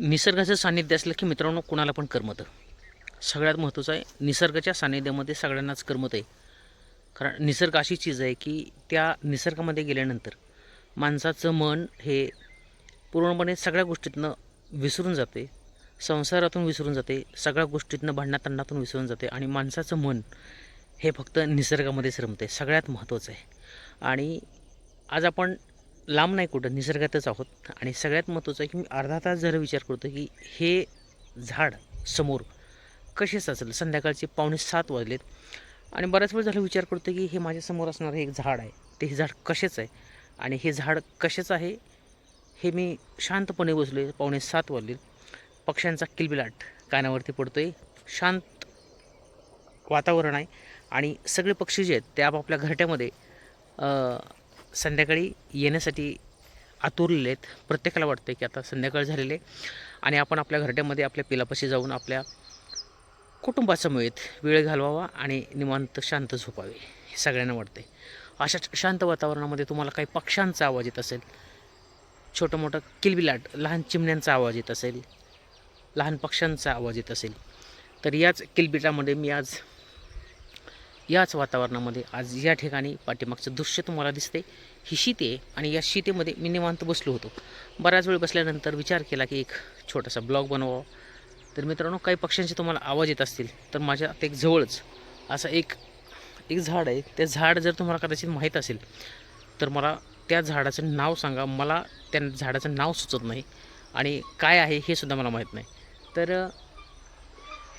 निसर्गाचं सान्निध्य असलं की मित्रांनो कुणाला पण करमतं. सगळ्यात महत्त्वाचं आहे निसर्गाच्या सानिध्यामध्ये सगळ्यांनाच करमत आहे. कारण निसर्ग अशी चीज आहे की त्या निसर्गामध्ये गेल्यानंतर माणसाचं मन हे पूर्णपणे सगळ्या गोष्टीतनं विसरून जाते संसारातून विसरून जाते सगळ्या गोष्टीतनं भांडणातणातून विसरून जाते आणि माणसाचं मन हे फक्त निसर्गामध्येच रमते सगळ्यात महत्त्वाचं आहे. आणि आज आपण लांब नाही कुठं निसर्गातच आहोत. आणि सगळ्यात महत्त्वाचं आहे की मी अर्धा तास जर विचार करतो की हे झाड समोर कसे साचलं? संध्याकाळचे पावणे सात वाजलेत. आणि बऱ्याच वेळ झाला विचार करतो की हे माझ्यासमोर असणारं एक झाड आहे. ते हे झाड कसेच आहे? आणि हे झाड कसेच आहे? हे मी शांतपणे बसलो आहे पावणे सात वाजले पक्ष्यांचा किलबिलाट कानावरती पडतो आहे शांत वातावरण आहे. आणि सगळे पक्षी जे आहेत ते आपापल्या घरट्यामध्ये संध्याकाळी येण्यासाठी आतुरलेले आहेत. प्रत्येकाला वाटतं की आता संध्याकाळ झालेले आहे. आणि आपण आपल्या घरट्यामध्ये आपल्या पिलापाशी जाऊन आपल्या कुटुंबासमवेत वेळ घालवावा आणि निवांत शांत झोपावे. हे सगळ्यांना वाटते अशा शांत वातावरणामध्ये तुम्हाला काही पक्ष्यांचा आवाज येत असेल छोटं मोठं किलबिलाट लहान चिमण्यांचा आवाज येत असेल लहान पक्ष्यांचा आवाज येत असेल तर याच किलबिटामध्ये मी आज याच वातावरणामध्ये आज या ठिकाणी पाठीमागचं दृश्य तुम्हाला दिसते ही शीते आहे आणि या शीतेमध्ये मी निवांत बसलो होतो. बऱ्याच वेळ बसल्यानंतर विचार केला की एक छोटासा ब्लॉग बनवावा. तर मित्रांनो काही पक्ष्यांचे तुम्हाला आवाज येत असतील तर माझ्या आता एक जवळच असं एक एक झाड आहे. ते झाड जर तुम्हाला कदाचित माहीत असेल तर मला त्या झाडाचं नाव सांगा. मला त्या झाडाचं नाव सुचत नाही आणि काय आहे हे सुद्धा मला माहीत नाही. तर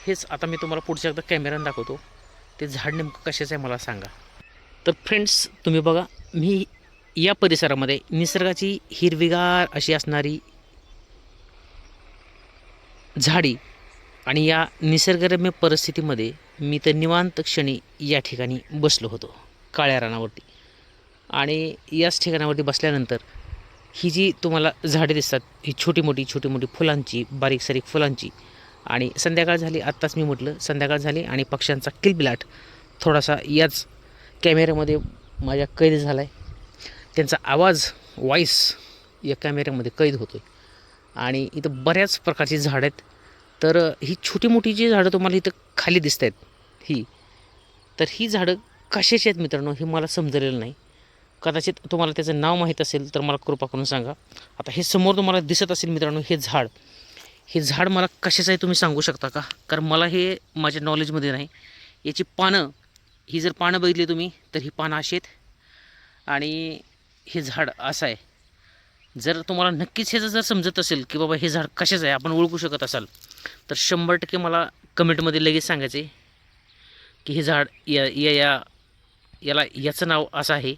हेच आता मी तुम्हाला पुढच्या एकदा कॅमेऱ्यानं दाखवतो. ते झाड नेमकं कशाचं आहे मला सांगा. तर फ्रेंड्स तुम्ही बघा मी या परिसरामध्ये निसर्गाची हिरवीगार अशी असणारी झाडी आणि या निसर्गरम्य परिस्थितीमध्ये मी तर निवांत क्षणी या ठिकाणी बसलो होतो काळ्या रानावरती. आणि याच ठिकाणावरती बसल्यानंतर ही जी तुम्हाला झाडे दिसतात ही छोटी मोठी छोटी मोठी फुलांची बारीक सारीक फुलांची आणि संध्याकाळ झाली आत्ताच मी म्हटलं संध्याकाळ झाली आणि पक्ष्यांचा किलबिलाट थोडासा याच कॅमेऱ्यामध्ये माझ्या कैद झाला आहे त्यांचा आवाज वॉईस या कॅमेऱ्यामध्ये कैद होतो आहे आणि इथं बऱ्याच प्रकारची झाडं आहेत. तर ही छोटी मोठी जी झाडं तुम्हाला इथं खाली दिसत आहेत ही तर ही झाडं कशाची आहेत मित्रांनो हे मला समजलेलं नाही. कदाचित तुम्हाला त्याचं नाव माहीत असेल तर मला कृपा करून सांगा. आता हे समोर तुम्हाला दिसत असेल मित्रांनो हे झाड. हे झाड मला कशाचं आहे तुम्ही सांगू शकता का? कारण मला हे माझ्या नॉलेजमध्ये नाही. याची पानं ही जर पानं बघितली तुम्ही तर ही पानं अशी आहेत. आणि हे झाड असं आहे. जर तुम्हाला नक्कीच ह्याचं जर समजत असेल की बाबा हे झाड कशाचं आहे आपण ओळखू शकत असाल तर शंभर टक्के मला कमेंटमध्ये लगेच सांगायचे की हे झाड या या या याला याचं नाव असं आहे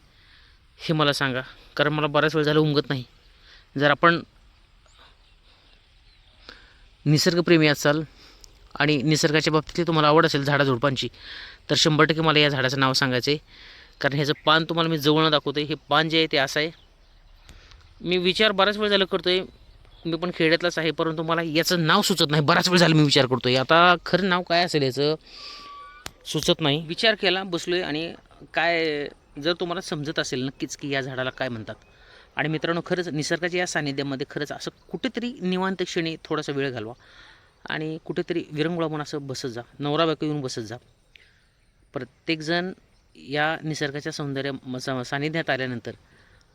हे मला सांगा. कारण मला बराच वेळ झालं उमगत नाही. जर आपण निसर्गप्रेमी असाल आणि निसर्गाच्या बाबतीतली तुम्हाला आवड असेल झाडाझुडपांची तर शंभर टक्के मला या झाडाचं नाव सांगायचं आहे कारण ह्याचं पान तुम्हाला मी जवळनं दाखवतो आहे हे पान जे आहे ते असं आहे. मी विचार बराच वेळ झाला करतो आहे मी पण खेड्यातलाच आहे परंतु मला याचं नाव सुचत नाही. बराच वेळ झाला मी विचार करतो आहे आता खरं नाव काय असेल याचं? सुचत नाही. विचार केला बसलो आहे आणि काय जर तुम्हाला समजत असेल नक्कीच की या झाडाला काय म्हणतात. आणि मित्रांनो खरंच निसर्गाच्या या सानिध्यामध्ये खरंच असं कुठेतरी निवांत क्षणी थोडासा वेळ घालवा आणि कुठेतरी विरंगुळा म्हणून असं बसत जा नवरा बायको येऊन बसत जा. प्रत्येकजण या निसर्गाच्या सौंदर्य म- सानिध्यात आल्यानंतर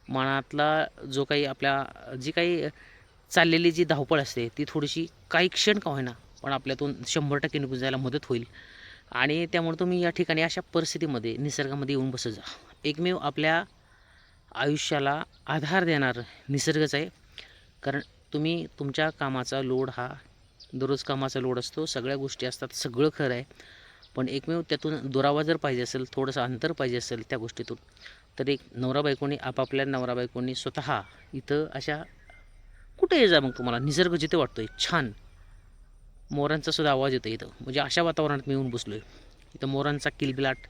मनातला जो काही आपल्या जी काही चाललेली जी धावपळ असते ती थोडीशी काही क्षण का होईना पण आपल्यातून शंभर टक्के निघून जायला मदत होईल. आणि त्यामुळे तुम्ही या ठिकाणी अशा परिस्थितीमध्ये निसर्गामध्ये येऊन बसत जा. एकमेव आपल्या आयुष्याला आधार देणार निसर्गच आहे. कारण तुम्ही तुमच्या कामाचा लोड हा दररोज कामाचा लोड असतो सगळ्या गोष्टी असतात सगळं खरं आहे. पण एकमेव त्यातून दुरावा जर पाहिजे असेल थोडंसं अंतर पाहिजे असेल त्या गोष्टीतून तर एक नवरा बायकोनी आपापल्या नवरा बायकोनी स्वतः इथं अशा कुठे जा मग तुम्हाला? निसर्ग जिथे वाटतो आहे छान. मोरांचा सुद्धा आवाज येतो इथं. म्हणजे अशा वातावरणात मी येऊन बसलो आहे इथं मोरांचा किलबिलाट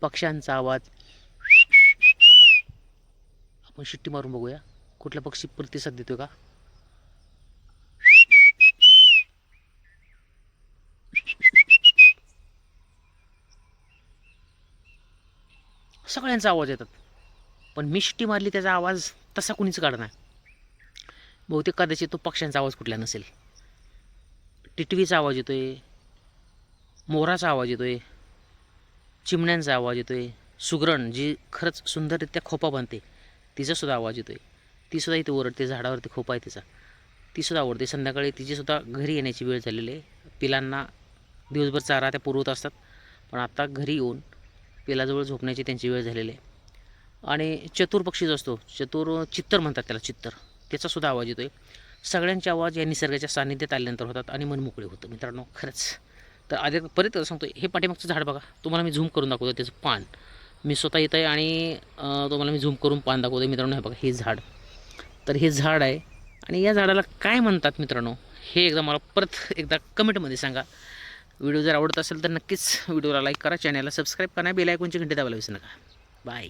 पक्ष्यांचा आवाज आपण शिट्टी मारून बघूया. कुठला पक्षी प्रतिसाद देतो का? सगळ्यांचा आवाज येतात. पण मी शिट्टी मारली त्याचा आवाज तसा कुणीच काढणार नाही. बहुतेक कदाचित तो पक्ष्यांचा आवाज कुठला नसेल. टिटवीचा आवाज येतो आहे मोराचा आवाज येतो आहे चिमण्यांचा आवाज येतो आहे सुगरण जी खरंच सुंदररित्या खोपा बांधते. तिचासुद्धा आवाज येतो आहे तीसुद्धा इथे ओरडते झाडावरती खूप आहे तिचा. तीसुद्धा आवडते संध्याकाळी तिचीसुद्धा घरी येण्याची वेळ झालेली आहे. पिलांना दिवसभर चारा त्या पुरवत असतात. पण आत्ता घरी येऊन पिलाजवळ झोपण्याची त्यांची वेळ झालेली आहे. आणि चतुर पक्षी जो असतो चतुर चित्तर म्हणतात त्याला चित्तर. त्याचासुद्धा आवाज येतो आहे सगळ्यांचे आवाज या निसर्गाच्या सानिध्यात आल्यानंतर होतात आणि मनमोकळे होतं. मित्रांनो खरंच. तर आधी परत सांगतो हे पाठीमागचं झाड बघा. तुम्हाला मी झूम करून दाखवतो त्याचं पान. मी स्वतः येत आहे आणि तुम्हाला मी झूम करून पान दाखवतो मित्रांनो हे बघा हे झाड. तर हे झाड आहे आणि या झाडाला काय म्हणतात मित्रांनो? हे एकदा मला परत एकदा कमेंटमध्ये सांगा. व्हिडिओ जर आवडत असेल तर नक्कीच व्हिडिओला लाईक करा चॅनलला सबस्क्राईब करा बेल आयकॉनची घंटी दाबायला विसरू नका. बाय.